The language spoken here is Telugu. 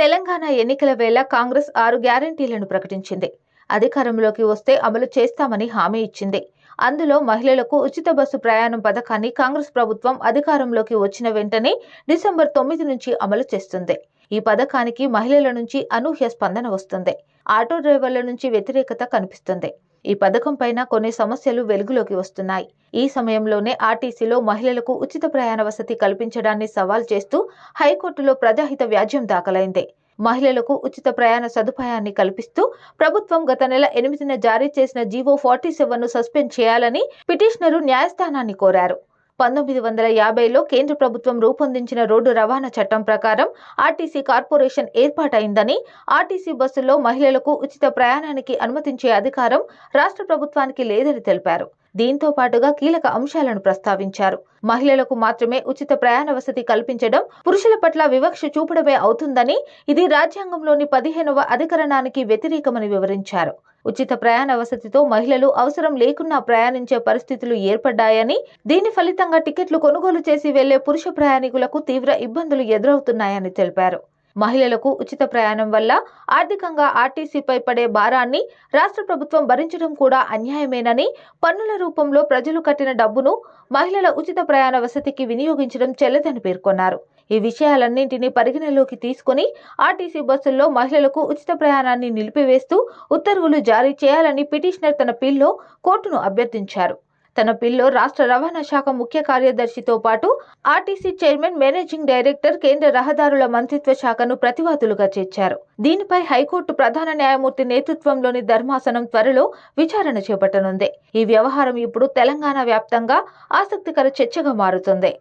తెలంగాణ ఎన్నికల వేళ కాంగ్రెస్ ఆరు గ్యారంటీలను ప్రకటించింది. అధికారంలోకి వస్తే అమలు చేస్తామని హామీ ఇచ్చింది. అందులో మహిళలకు ఉచిత బస్సు ప్రయాణం పథకాన్ని కాంగ్రెస్ ప్రభుత్వం అధికారంలోకి వచ్చిన వెంటనే డిసెంబర్ తొమ్మిది నుంచి అమలు చేస్తుంది. ఈ పథకానికి మహిళల నుంచి అనూహ్య స్పందన వస్తుంది. ఆటో డ్రైవర్ల నుంచి వ్యతిరేకత కనిపిస్తుంది. ఈ పథకం పైన కొన్ని సమస్యలు వెలుగులోకి వస్తున్నాయి. ఈ సమయంలోనే ఆర్టీసీలో మహిళలకు ఉచిత ప్రయాణ వసతి కల్పించడాన్ని సవాల్ చేస్తూ హైకోర్టులో ప్రజాహిత వ్యాజ్యం దాఖలైంది. మహిళలకు ఉచిత ప్రయాణ సదుపాయాన్ని కల్పిస్తూ ప్రభుత్వం గత నెల ఎనిమిదిన జారీ చేసిన జీవో ఫార్టీ సెవెన్ను సస్పెండ్ చేయాలని పిటిషనరు న్యాయస్థానాన్ని కోరారు. పంతొమ్మిది వందల యాభైలో కేంద్ర ప్రభుత్వం రూపొందించిన రోడ్డు రవాణా చట్టం ప్రకారం ఆర్టీసీ కార్పొరేషన్ ఏర్పాటైందని ఆర్టీసీ బస్సుల్లో మహిళలకు ఉచిత ప్రయాణానికి అనుమతించే అధికారం రాష్ట్ర ప్రభుత్వానికి లేదని తెలిపారు. దీంతో పాటుగా కీలక అంశాలను ప్రస్తావించారు. మహిళలకు మాత్రమే ఉచిత ప్రయాణ వసతి కల్పించడం పురుషుల పట్ల వివక్ష చూపడమే అవుతుందని ఇది రాజ్యాంగంలోని పదిహేనవ అధికరణానికి వ్యతిరేకమని వివరించారు. ఉచిత ప్రయాణ వసతితో మహిళలు అవసరం లేకున్నా ప్రయాణించే పరిస్థితులు ఏర్పడ్డాయని దీని ఫలితంగా టికెట్లు కొనుగోలు చేసి వెళ్ళే పురుష ప్రయాణికులకు తీవ్ర ఇబ్బందులు ఎదురవుతున్నాయని తెలిపారు. మహిళలకు ఉచిత ప్రయాణం వల్ల ఆర్థికంగా ఆర్టీసీపై పడే భారాన్ని రాష్ట్ర ప్రభుత్వం భరించడం కూడా అన్యాయమేనని పన్నుల రూపంలో ప్రజలు కట్టిన డబ్బును మహిళల ఉచిత ప్రయాణ వసతికి వినియోగించడం చెల్లదని పేర్కొన్నారు. ఈ విషయాలన్నింటినీ పరిగణలోకి తీసుకుని ఆర్టీసీ బస్సుల్లో మహిళలకు ఉచిత ప్రయాణాన్ని నిలిపివేస్తూ ఉత్తర్వులు జారీ చేయాలని పిటిషనర్ తన పిల్లో కోర్టును అభ్యర్థించారు. తన పిల్లో రాష్ట్ర రవాణా శాఖ ముఖ్య కార్యదర్శితో పాటు ఆర్టీసీ చైర్మన్ మేనేజింగ్ డైరెక్టర్ కేంద్ర రహదారుల మంత్రిత్వ శాఖను ప్రతివాదులుగా చేర్చారు. దీనిపై హైకోర్టు ప్రధాన న్యాయమూర్తి నేతృత్వంలోని ధర్మాసనం త్వరలో విచారణ చేపట్టనుంది. ఈ వ్యవహారం ఇప్పుడు తెలంగాణ వ్యాప్తంగా ఆసక్తికర చర్చగా మారుతుంది.